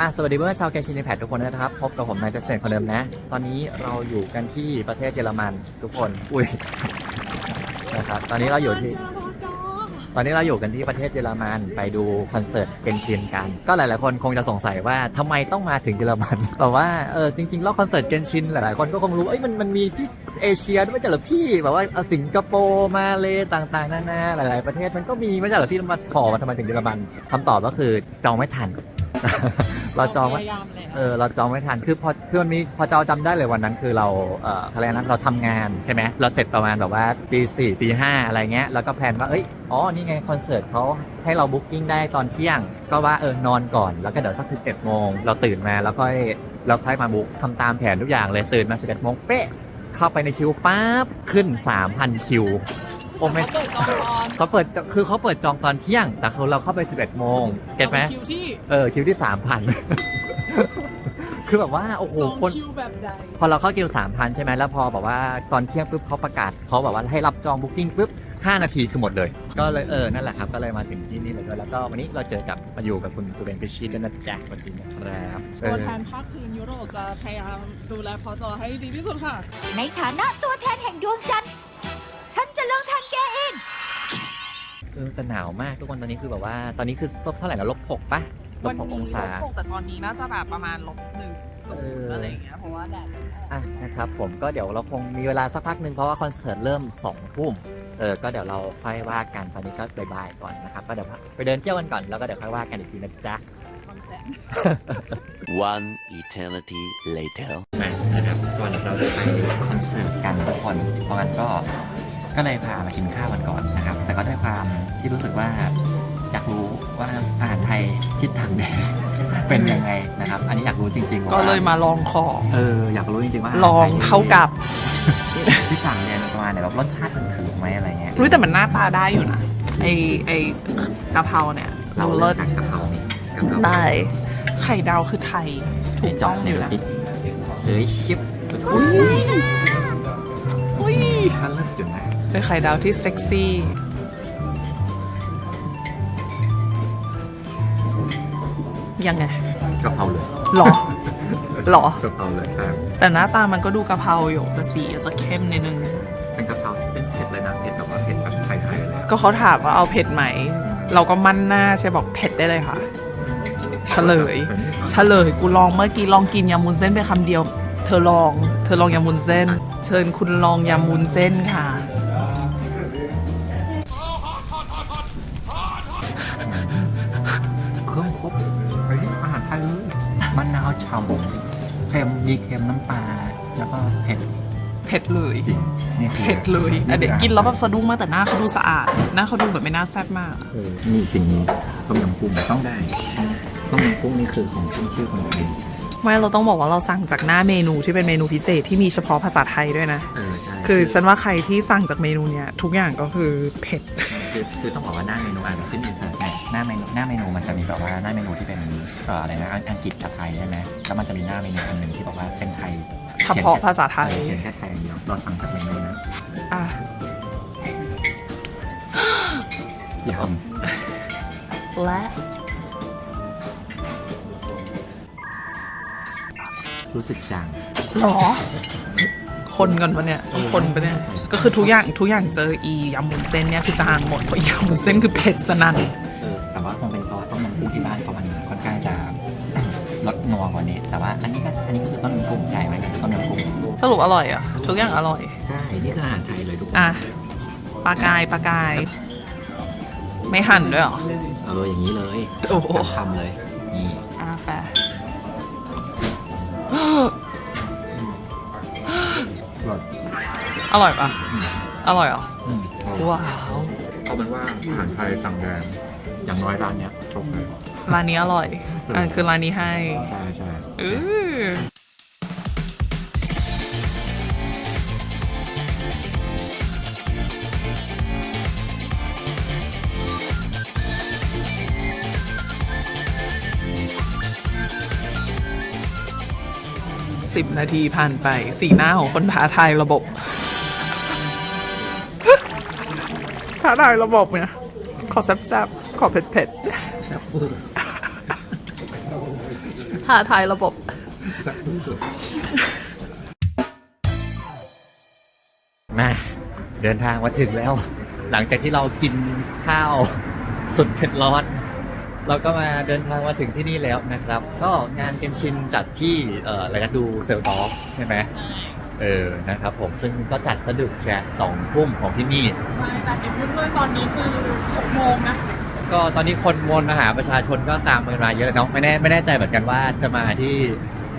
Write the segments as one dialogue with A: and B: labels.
A: อะสวัสดีเพื่อนชาวแกชินแพดทุกคนนะครับ พบกับผมนายเจสเซนคนเดิมนะ ตอนนี้เราอยู่กันที่ประเทศเยอรมันทุกคน อุ้ย นะครับ ตอนนี้เราอยู่ที่ ตอนนี้เราอยู่กันที่ประเทศเยอรมันไปดูคอนเสิร์ตเกนชินกัน ก็หลายๆคนคงจะสงสัยว่าทำไมต้องมาถึงเยอรมัน แต่ว่าเออจริงๆแล้วคอนเสิร์ตเกนชินหลายๆคนก็คงรู้ เอ้ยมันมันมีที่เอเชียด้วยไม่ใช่หรอพี่แบบว่าสิงคโปร์มาเลยต่างๆนานาหลาย ๆประเทศมันก็มีไม่ใช่หรอพี่มาขอมาทำไมถึงเยอรมันคำตอบก็คือจองไม่ทัน เราจองไว้เออเราจองไม่ทันคือพอคือมันมีพอจอจำได้เลยวันนั้นคือเราเอออะไรนะเราทำงานใช่ไหมเราเสร็จประมาณแบบว่าตีสี่ตีห้าอะไรเงี้ยแล้วก็แพลนว่าเอ้ยอ๋อนี่ไงคอนเสิร์ตเขาให้เราบุ๊กิ้งได้ตอนเที่ยง ก็ว่าเออนอนก่อนแล้วก็เดี๋ยวสักสิบเอ็ดโมงเราตื่นมาแล้วค่อยเราค่อยมาบุ๊กทำตามแผนทุกอย่างเลยตื่นมาสิบเอ็ดโมงเป๊ะเข้าไปในคิวปั๊บขึ้น 3,000 คิว โอ้ไม่
B: เขาเปิดจองตอน
A: เขาเปิดคือเขาเปิดจองตอนเที่ยง แต่คือเราเข้าไป 11 โมงเก็ตไหม
B: คิวที่
A: เออคิวที่สามพันคือแบบว่าโอ้โห
B: จอง
A: คน
B: คิวแบบใด
A: พอเราเข้าคิวสามพันใช่ไหมแล้วพอแบบว่าตอนเที่ยงปุ๊บเขาประกาศเขาแบบว่าให้รับจองบุ๊กิ้งปุ๊บห้านาทีคือหมดเลย ก็เลยเออนั่นแหละครับก็เลยมาถึงที่นี่เลยด้วยแล้วก็วันนี้เราเจอกับมาอยู่กับคุณกูเบนพิชชีด้วยนะจ๊ะวันนี้นะครับเอ
B: ตัว
A: อ
B: แทนภาคพื้นยุโรปจะพยายามดูแลพอจอให้ดีที่สุดค่ะ
C: ในฐานะตัวแทนแห่งดวงจันทร์ เอ
A: อแต่หนาวมากทุกคนตอนนี้คือแบบว่า ตอนนี้คือลบเท่าไหร่นะลบหกปะล
B: วั
A: บ
B: น
A: หก
B: นี้
A: องศา
B: ลบหกแต่ตอนนี้น่าจะแบบประมาณลบหนึ่งศูน
A: เออ
B: ย์อะไรอย่างเงี้ยเพราะว่าแดดมันออก
A: อะนะครับผมก็เดี๋ยวเราคงมีเวลาสักพักหนึ่งเพราะว่าคอนเสิร์ตเริ่ม2องทุ่มเออก็เดี๋ยวเราค่อยว่ากันตอนนี้ก็บายๆก่อนนะครับก็เดี๋ยวไปเดินเที่ยวกันก่อนแล้วก็เดี๋ยวค่อยว่ากันอีกทีนะจ๊ะ
B: คอนแสง
D: One eternity later.
A: มานะครับก่อนเราจะไปคอนเสิร์ตกันทุกคนเพราะงั้นก็ ก็เลยพามากินข้าวกันก่อนนะครับ แต่ก็ด้วยความที่รู้สึกว่าอยากรู้ว่าอาหารไทยทิศทางแดนเป็นยังไงนะครับ อันนี้อยากรู้จริงๆว่า
B: ก็เลยมาลองของ
A: เอออยากรู้จริงๆว่าาหาร
B: ลอง
A: ไทย
B: เข้ากับ
A: ที่ต่างแดนมันประมาณไหนแบบรสชาติมันถือไหมอะไรเงี้ย
B: รู้แต่มันหน้าตาได้อยู่นะไอไอกะเพราเนี่ย
A: เรา
B: ดู
A: เลิ
B: เลิ
A: ศ
B: ศ
A: จากกะเพรานี่กะเพรา
B: ได้ไข่ดาวคือไทยถูกต้องอยู่แล้ว
A: สิเฮ้ยชิป
B: อุ้ยอุ้ย
A: ก็เลิศอยู่นะ
B: เป็นไข่ดาวที่เซ็กซี่ยังไง
A: กะเพราเลย
B: หรอหรอ
A: กะเพราเลยใช่
B: แต่หน้าตามันก็ดูกะเพราอยู่แต่สีอาจจะเข้มนิดนึง
A: เป็นกะเพราเป็นเผ็ดเลยนะเผ็ดแบบว่าเผ็ดแบบไทยๆเลยอะ
B: ก็เขาถามว่าเอาเผ็ดไหม เราก็มั่นหน้าใช่บอกเผ็ดได้เลยค่ะเฉลยเฉลยกูลองเมื่อกี้ลองกินยำมุนเส้นไปคำเดียว เธอลอง เธอลองยำมุนเส้น เชิญคุณลองยำมุนเส้นค่ะ ผ็ดเลย
A: จริงนี่คือ
B: เผ็ดเลยอะเด็กกินแล้วแบบสะดุ้งมากแต่หน้าเขาดูสะอาดหน้าเขาดูแบบไม่น่าแซ่บมาก
A: เออนี่สิ่งนี้ต้มยำกุ้งต้องได้ต้มยำกุ้งนี่คือของขึ้นชื่อคนไทย
B: ไม่เราต้องบอกว่าเราสั่งจากหน้าเมนูที่เป็นเมนูพิเศษที่มีเฉพาะภาษาไทยด้วยนะ
A: เออใช่
B: คือฉันว่าใครที่สั่งจากเมนูเนี้ยทุกอย่างก็คือเผ็ด
A: คือคือต้องบอกว่าหน้าเมนูอ่านขึ้นอินเสิร์ตไงหน้าเมนูหน้าเมนูมันจะมีแบบว่าหน้าเมนูที่เป็นเอ่ออะไรนะอังกฤษกับไทยใช่ไหมแล้วมันจะมีหน้าเมนูอันหนึ่งที่บอกว่าเป็นไทย
B: เฉพาะภาษาไทย
A: เออเขียนแค่ไทยอย่างเดียวเราสั่งจากเมนูนั้น
B: อะ
A: ย
B: และำ
A: รู้สึกจาง
B: หรอ คนกันปะเนี่ยต้องคนปะเนี่ย ก็คือทุกอย่างทุกอย่างเจออียำมุนเส้นเนี่ยคือจางหมดเพราะยำมุนเส้นคือเผ็ดสนั่น
A: เออแต่ว่าคงเป็นเพราะว่าต้มยำกุ้งที่บ้านเขามันค่อนข้างจะลดนัวกว่านี้ แต่ว่าอันนี้ก็อันนี้ก็คือต้มยำกุ้งใช่ไหมก็คือต้มยำกุ้ง
B: สรุปอร่อยอะทุกอย่างอร่อย
A: ใช่นี่คืออาหารไทยเลยทุกคน
B: อะปลากายปลากาย ไม่หั่นด้วยเหรอ
A: เอออย่างนี้เลย
B: โอ้โห
A: เป็นคำเลยนี่
B: อะแปะ
A: รส
B: อร่อยปะอร่อยเหรอ
A: อืม
B: ว้าว
A: เอาเป็นว่าอาหารไทยต่างแดนอย่างน้อยร้านเนี้ยจบเลย
B: ร้านนี้อร่อยอะคือร้านนี้ให้
A: ใช่ใช่
B: เออ สิบนาทีผ่านไป สีหน้าของคนท้าทายระบบ ท้าทายระบบเนี่ย ขอแซ่บๆ ขอเผ็ดๆ
A: แซ่บเวอร์
B: ท้าทายระบบ
A: มาเดินทางมาถึงแล้ว หลังจากที่เรากินข้าวสุดเผ็ดร้อน เราก็มาเดินทางมาถึงที่นี่แล้วนะครับ ก็งานเกนชินจัดที่เอ่ออะไรกันดูเซลดอฟใช่ไหมเออนะครับผมซึ่งก็จัดสะดึกแชร์สองทุ่มของที่นี่
B: แต่เห็นเพื่อนๆตอนนี้คือ6โมงนะ
A: ก็ตอนนี้คนมวลมหาประชาชนก็ตามกันมาเยอะเนาะไม่แน่ไม่แน่ใจเหมือนกันว่าจะมาที่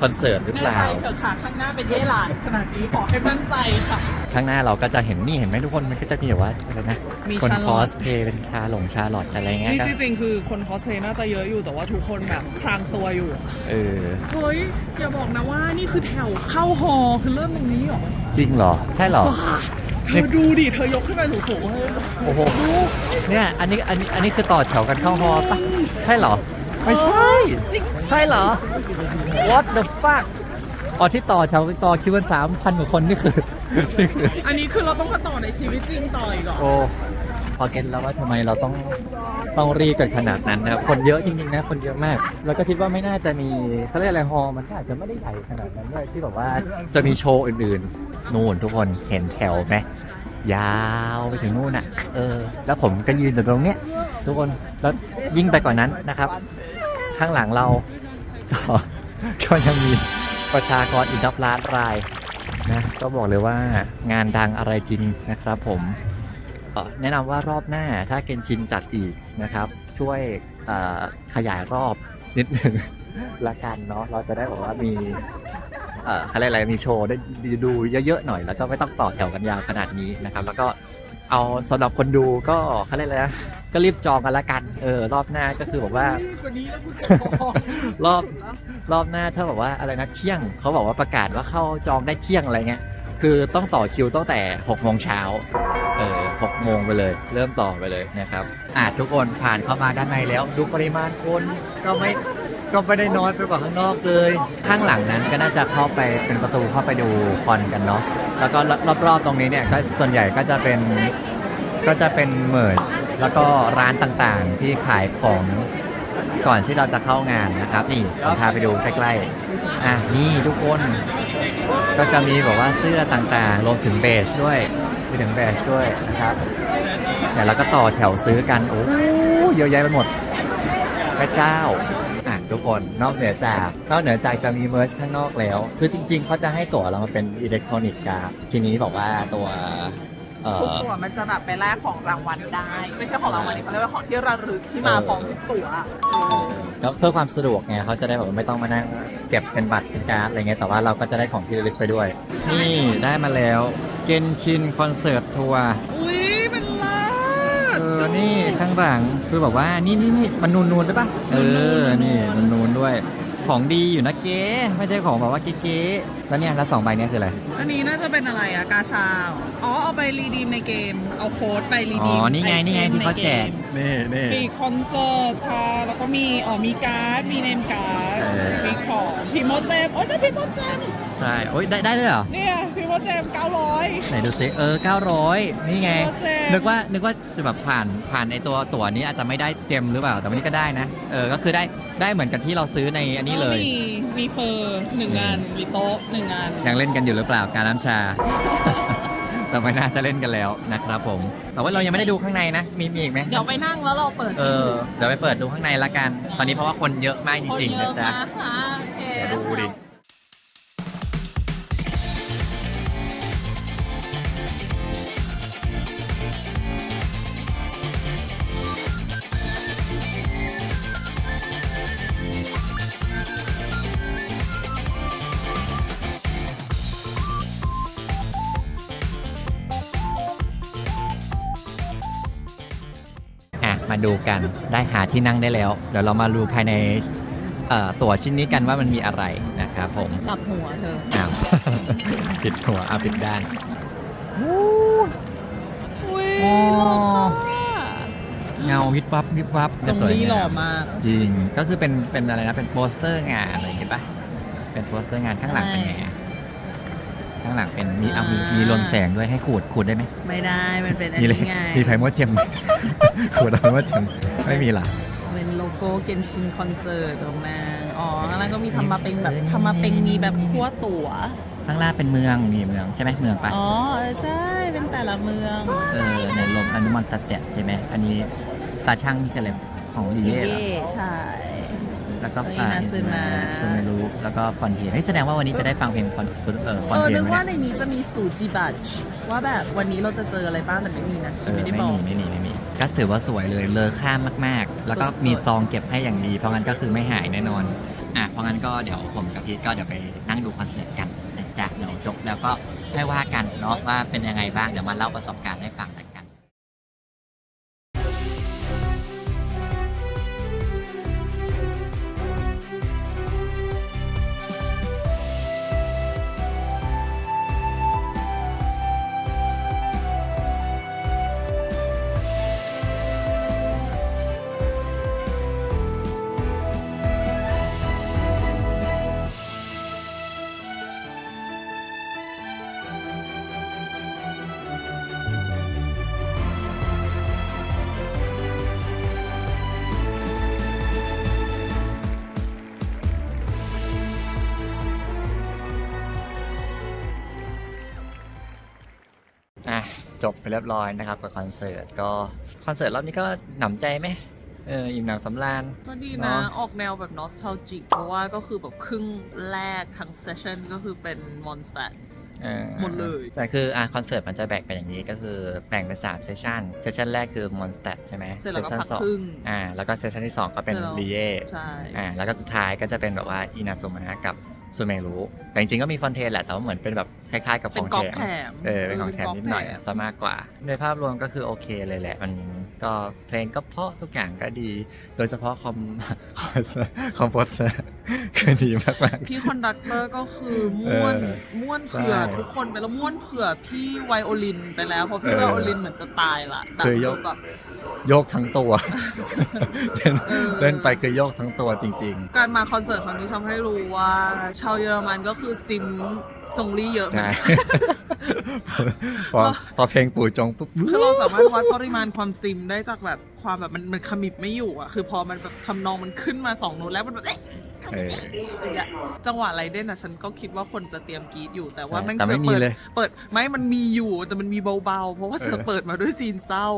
A: คอนเสิร์ตหรือเป
B: แน่
A: ล่า
B: ใจเถอะค่ะข้างหน้าเป็นเย่หลานขนาดนี้ขอให้มั่นใจค่ะ
A: ข้างหน้าเราก็จะเห็นนี่เห็นไหมทุกคนมันก็จะมีแบบว่าอะไรนะ
B: มี
A: คน
B: ชาล
A: ค
B: อ
A: อ
B: ต
A: สเพลย์เป็นชาหลงชาลอตอะไรเงี้ย
B: นี่
A: ก็
B: จริงๆ คือคนคอสเพลย์น่าจะเยอะอยู่แต่ว่าทุกคนแบบพรางตัวอยู่
A: เออ
B: เฮ้ย อย่าบอกนะว่านี่คือแถวเข้าฮอคือเริ่มตรงนี้เหรอ
A: จริงเหรอใช่เหรอ
B: ว้าเธอดูดิ เธอยกขึ้นไปสูงๆเลย
A: โอ้โห เนี่ย อันนี้ อันนี้ อันนี้คือต่อแถวกันเข้าฮอปะใช่เหรอ ไม่ใช่ใช่เหรอ What the fuck อ๋อที่ต่อแถวต่อคิวกันสามพันกว่าคนนี่คือนี่คือ
B: อันนี้คือเราต้องมาต่อในชีวิตจริงต่ออีกเหรอ
A: โอ้พอเก็ตแล้วว่าทำไมเราต้องต้องรีบกันขนาดนั้นนะครับคนเยอะจริงๆนะคนเยอะมาก แล้วก็คิดว่าไม่น่าจะมีเขาเรียกอะไรฮอลล์มันก็อาจจะไม่ได้ใหญ่ขนาดนั้นด้วยที่แบบว่าจะมีโชว์อื่นๆนู่นทุกคนเห็นแถวไหมยาวไปถึงนู่นอะ เออ แล้วผมก็ยืนอยู่ตรงเนี้ยทุกคนแล้วยิ่งไปกว่านั้นนะครับ ข้างหลังเราก็ก็ยังมี ประชากรอีกนับล้านรายนะก็บอกเลยว่างานดังอะไรจริงนะครับผมแนะนำว่ารอบหน้าถ้าเกนชินจัดอีกนะครับ ช่วยขยายรอบนิดหนึ่งละกันเนาะเราจะได้บอกว่ามีเอ่อเขาเรียกอะไรมีโชว์ได้ดูเยอะๆหน่อย แล้วก็ไม่ต้องต่อแถวกันยาวขนาดนี้นะครับ แล้วก็ เอาสำหรับคนดูก็เขาเรียกอะไรนะก็รีบจองกันละกันเออรอบหน้าก็คือบอกว่า รอบรอบหน้าถ้าแบบว่าอะไรนะเที่ยงเขาบอกว่าประกาศว่าเข้าจองได้เที่ยงอะไรเงี้ยคือต้องต่อคิวตั้งแต่6โมงเช้าเออ6โมงไปเลย เริ่มต่อไปเลยนะครับ อาจทุกคนผ่านเข้ามาด้านในแล้ว ดูปริมาณคนก็ไม่ ก็ไม่ได้น้อยไปกว่าข้างนอกเลย ข้างหลังนั้นก็น่าจะเข้าไปเป็นประตูเข้าไปดูคอนกันเนาะแล้วก็รอบๆตรงนี้เนี่ยก็ส่วนใหญ่ก็จะเป็นก็จะเป็นเมิร์ชแล้วก็ร้านต่างๆที่ขายของก่อนที่เราจะเข้างานนะครับ นี่ผมพาไปดูใกล้ๆอะนี่ทุกคนก็จะมีแบบว่าเสื้อต่างๆรวมถึงเบจด้วยมีถึงเบจด้วยนะครับเดี๋ยวเราก็ต่อแถวซื้อกันโอ้เยอะแยะไปหมดพระเจ้า ทุกคนนอกเหนือจากนอกเหนือจากจะมีเมอร์ชข้างนอกแล้ว คือจริง ๆเขาจะให้ตั๋วเรามาเป็นอิเล็กทรอนิกส์การ์ดทีนี้บอกว่าตัวเอ่
B: ทุก
A: อ
B: ตัวมันจะแบบไปแลกของรางวัลได้ ไม่ใช่ของรางวัลนี่เขาเรียกว่าของที่ระลึกที่มา
A: เออ
B: พร้อมทุกตัว
A: แล้วเพื่อความสะดวกไงเขาจะได้แบบว่าไม่ต้องมานั่งเก็บเป็นบัตรเป็นการ์ดอะไรเงี้ยแต่ว่าเราก็จะได้ของที่ระลึกไปด้วย นี่ได้มาแล้ว เกนชินคอนเสิร์ตทัวร์
B: อุ้ยเป็นล้าน
A: เออ นี่ข้างหลังคือแบบว่านี่นี่นี่มันนูนนูนๆได้ปะเออนี่มันนูนด้วย ของดีอยู่นะเก๊ไม่ใช่ของแบบว่าเก๊ๆแล้วเนี่ยแล้วสองใบเนี้ยคืออะไร
B: อันนี้น่าจะเป็นอะไรอะกาชาอ๋อเอาไปรีดีมในเกม เอาโค้ดไปรี
A: อ๋
B: ดีม
A: อนี่ไงนี่ไงที่เขาแจก นี่นี่
B: มีคอนเสิร์ตค่ะ แล้วก็มีอ๋อมีการ์ด มีเนมการ์ด
A: เออ
B: มีของพิโมเจมโอ้ยได้พิโมเจม
A: ใช่โอ้ยได้ได้ด้วยเหรอ
B: เนี่ยพิโมเจม900
A: ไหนดูซิเออ 900 นี่ไง
B: โปรเจกต์
A: นึกว่า นึกว่าจะแบบผ่าน ผ่านไอตัวตั๋วนี้อาจจะไม่ได้เต็มหรือเปล่า แต่วันนี้ก็ได้นะ เออ ก็คือได้ ได้เหมือนกับที่เราซื้อในอันนี้เลย
B: มีมีเฟอร์หนึ่งงานมีโต๊ะหนึ่งงาน
A: ยังเล่นกันอยู่หรือเปล่า การน้ำชา แต่ไม่น่าจะเล่นกันแล้วนะครับผม แต่ว่าเรายังไม่ได้ดูข้างในนะ มีมีอีกไหม
B: เดี๋ยวไปนั่งแล้วเราเปิด
A: เออ เดี๋ยวไปเปิดดูข้างในละกัน ตอนนี้เพราะว่าคนเยอะมากจ
B: คน
A: ริงๆ
B: เย
A: นะ
B: อะ
A: จ๊ะ
B: มากค่ะโอเค
A: เดี๋ยวดูดิ ดูกันได้หาที่นั่งได้แล้ว เดี๋ยวเรามาดูภายในเอ่อตั๋วชิ้นนี้กันว่ามันมีอะไรนะครับผม
B: กลับหัวเธอ
A: อ้าวผิดหัวเอาผิดด้าน
B: อุ้ย
A: โอ้
B: หล่อมาก
A: เงาวิบวับวิบวับ
B: ตรง
A: สวย
B: นี้หล่องา
A: ม
B: มาก
A: จริงก็คือเป็นเป็นอะไรนะเป็นโปสเตอร์งานอะไรเห็นปะเป็นโปสเตอร์งานข้างหลังเป็นไงอะข้างหลังเป็นมีเอามีมีลนแสงด้วยให้ขูดขูดได้ไหม
B: ไม่ได้ มันเป็นอัน
A: มีเลย
B: นี้ไง
A: มีไพโมดเจมขูดเอาไพโมดเจมไม่มีหรอ
B: เป็นโลโก้เกนชินคอนเสิร์ตของนางอ๋ออ๋อแล้วก็มีทำมาเป็นแบบทำมาเป็นมีแบบขั้วตั๋ว
A: ข้างล่างเป็นเมืองมีเมืองใช่ไหมเมืองปะ
B: อ๋อเออใช่เป็นแต่ละเมือง
A: เออในลมอนุมันตะเตะใช่ไหมอันนี้ตาช่างนี่กันเลยของลี
B: เย่
A: เย่เหรอ
B: ใช่
A: แล้วก็
B: เอ้ย
A: ป่า
B: นาซึมะ
A: ซึไม่รู้แล้วก็ฟอนเทียนเฮ้ยแสดงว่าวันนี้จะได้ฟังเพลงฟอนเออฟอน
B: เออ
A: เทีย
B: นึ
A: น
B: ก
A: ไหม
B: ว่า
A: เนี่ย
B: ในนี้จะมีสูจิบัตว่าแบบวันนี้เราจะเจออะไรบ้างแต่ไม่มีนะ
A: เอ
B: ฉัน
A: อ
B: ไม่ได้
A: ไม่
B: บอก
A: มีไม่มีไม่มีก็ถือว่าสวยเลยเลอค่ามากๆ แล้วก็
B: สุดๆ
A: มีซองเก็บให้อย่างดี เพราะงั้นก็คือไม่หายแน่นอนอะเพราะงั้นก็เดี๋ยวผมกับพีทก็เดี๋ยวไปนั่งดูคอนเสิร์ตกันนะจ๊ะเดี๋ยวจบแล้วก็ค่อยว่ากันเนาะว่าเป็นยังไงบ้างเดี๋ยวมาเล่าประสบการณ์ให้ฟังกันอะ จบไปเรียบร้อยนะครับกับคอนเสิร์ตก็คอนเสิร์ตรอบนี้ก็หนำใจไหมเอออิ่มหนำสำราญ
B: ก็ดี
A: เน
B: นะ
A: อะ
B: ออกแนวแบบนอสท a ลจิกเพราะว่าก็คือแบบครึ่งแรกทั้งเซสชันก็คือเป็นมอนสเตอร์
A: เออ
B: หมดเลย
A: แต่คืออะคอนเสิร์ตมันจะแบ่งเป็นอย่างนี้ก็คือแบ่งเป็น3เซสชันเซสชันแรกคือมอนสเตอร์ใช่ไหม
B: เสร็จแล้วก็
A: ชัน
B: พัก
A: สอง
B: ครึ่ง
A: อ่าแล้วก็เซสชันที่2ก็เป็น
B: เสร็จแล้ว
A: รีเย่
B: ใช่
A: อ่าแล้วก็สุดท้ายก็จะเป็นแบบว่าอินาซุมะกับซูเมรุแต่จริงๆก็มีฟอนเทนแหละแต่ว่าเหมือนเป็นแบบ คล้ายๆกับข
B: เป็
A: อนง
B: กอ
A: แถ
B: ล์ฟ
A: ม
B: แถม
A: เออเป็นของแถมนิดหน่อย
B: เป็กล์ฟแถ
A: ซะมากกว่าโดยภาพรวมก็คือโอเคเลยแหละ มันก็เพลงก็เพราะทุกอย่างก็ดี โดยเฉพาะคอมคอมคอมโพสเตอร์คือดีมากๆ
B: พี่คอนดักเตอร์ก็คือม้วน
A: เออ
B: ม้วนเผื่อ
A: ใช่
B: ทุกคนไปแล้วม้วนเผื่อพี่ไวโอลินไปแล้วเพราะพี่
A: เออ
B: ไวโอลินเหมือนจะตายละแบบ
A: เคยยก
B: แบบ
A: โยกทั้งตัวเล่น
B: เออ
A: เล่นไปคือโยกทั้งตัวจริง
B: การมาคอนเสิร์ตครั้งนี้ทำให้รู้ว่าชาวเยอรมันก็คือซิม จงลี่เยอะ
A: ๆ
B: เหมือ
A: ใช่
B: นกัน
A: พอพอเพลงปู่จงปุ๊บ
B: คือเราสามารถวัดปริมาณความซิมได้จากแบบความแบบมันมันขมิบไม่อยู่อะ คือพอมันแบบทำนองมันขึ้นมาสองโน้ตแล้วมันแบบเอ๊ะ
A: เออ
B: อย่างเงี้ยจังหวะไรเด่นอะฉันก็คิดว่าคนจะเตรียมกรีดอยู่แต่ว่า
A: ใช่
B: แม่ง
A: แต่ไม่
B: สือก
A: มี
B: ปิด
A: เลย
B: เปิดไม่มันมีอยู่แต่มันมีเบาๆ เพราะว่าเสือ
A: เออ
B: เปิดมาด้วยซีนเศร้า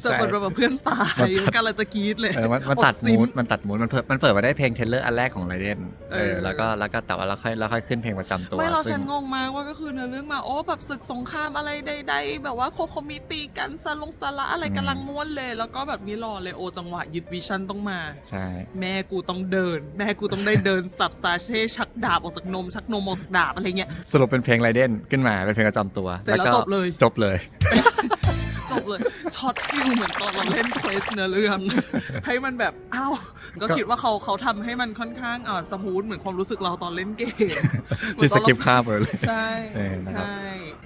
B: เสือเปิดมาแบบเพื่อนตาย
A: มันตัด
B: กำลังจะกรีดเลย
A: เออมันมันตัด
B: อซิ
A: มูดมันตัดมูดมันเปิดมันเปิดมาได้เพลงเทเลอร์อันแรกของไรเดนเอ
B: เอ
A: อ
B: อ
A: แล้วก็แล้วก็แต่ว่าเราค่อยเราค่อยขึ้นเพลงประจำตัว
B: ไม่เรา
A: ซึ่
B: ฉั
A: ง
B: นงงมากว่าก็คือเนื้อเรื่องมาโอ้แบบศึกสงครามอะไรใดๆแบบว่าโคโคมิตีกันซาลงซาระอะไรกำลังม้วนเลย แล้วก็แบบนี้รอเลยโอจังหวะยึดวิชั่นต้องมา
A: ใช่
B: แม่กูต้องเดิน แม่กูต้องได้เดินสับซาเช่ชักดาบออกจากนม ชักนมออกจากดาบอะไรเงี้ย
A: สรุปเป็นเพลงไรเดนขึ้นมาเป็นเพลงประจำตัว
B: เสร็จแล้ว
A: ก็
B: จบเลย
A: จบเลย
B: จบเลยช็อตฟิลเหมือนตอนเราเล่นเควสเนื้อเรื่องให้มันแบบอ้าวก็
A: ก็
B: คิดว่าเขาเขาทำให้มันค่อนข้างอ่าสมูทเหมือนความรู้สึกเราตอนเล่นเกม
A: ที่สกิปข้ามไปเลย
B: ใช่
A: เออนะครับ
B: ใช่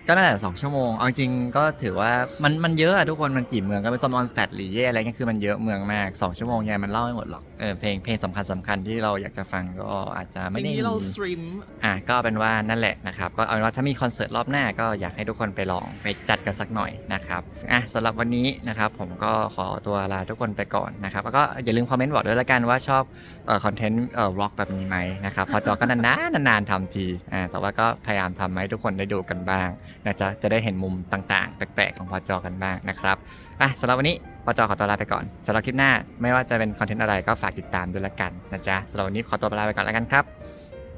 A: ก็นั่นแหละสองชั่วโมงเอาจริงๆก็ถือว่ามันมันเยอะอะทุกคนมันกี่เมืองก็เป็นซอมอนสแตทหรือเย่อะไรเงี้ยคือมันเยอะเมืองมากสองชั่วโมงยังมันเล่าไม่หมดหรอกเออเพลงเพลงสำคัญสำคัญที่เราอยากจะฟังก็อาจจะไม่
B: ที
A: ได้
B: นี้เรา
A: มี
B: สตรีม
A: อะก็เป็นว่านั่นแหละนะครับก็เอาเป็นว่าถ้ามีคอนเสิร์ตรอบหน้าก็อยากให้ทุกคนไปลองไปจัดกันสักหน่อยนะครับอะสำหรับวันนี้นะครับผมก็ขอตัวลาทุกคนไปก่อนนะครับแล้วก็อย่าลืมคอมเมนต์บอกด้วยละกันว่าชอบเอ่อคอนเทนต์เอ่อร็อกแบบนี้ไหมนะครับพอจอก็นานๆนานๆทำทีอ่าแต่ว่าก็พยายามทำให้ทุกคนได้ดูกันบ้างนะจ๊ะจะได้เห็นมุมต่างๆ แปลกๆของพอจอกันบ้างนะครับอะสำหรับวันนี้พอจอขอตัวลาไปก่อนสำหรับคลิปหน้าไม่ว่าจะเป็นคอนเทนต์อะไรก็ฝากติดตามด้วยละกันนะจ๊ะสำหรับวันนี้ขอตัวลาไปก่อนแล้วกันครับ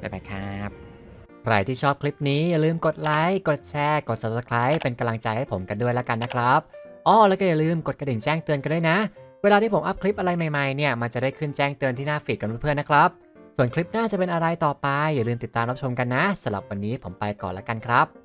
A: บ๊ายบายครับใครที่ชอบคลิปนี้อย่าลืมกดไลค์กดแชร์ กด subscribe เป็นกำลังใจให้ผมกันด้วยแล้วกันนะครับอ้อแล้วก็อย่าลืมกดกระดิ่งแจ้งเตือนกันด้วยนะ เวลาที่ผมอัพคลิปอะไรใหม่ๆเนี่ยมันจะได้ขึ้นแจ้งเตือนที่หน้าฟีดกันเพื่อนๆนะครับ ส่วนคลิปหน้าจะเป็นอะไรต่อไป อย่าลืมติดตามรับชมกันนะสำหรับวันนี้ผมไปก่อนแล้วกันครับ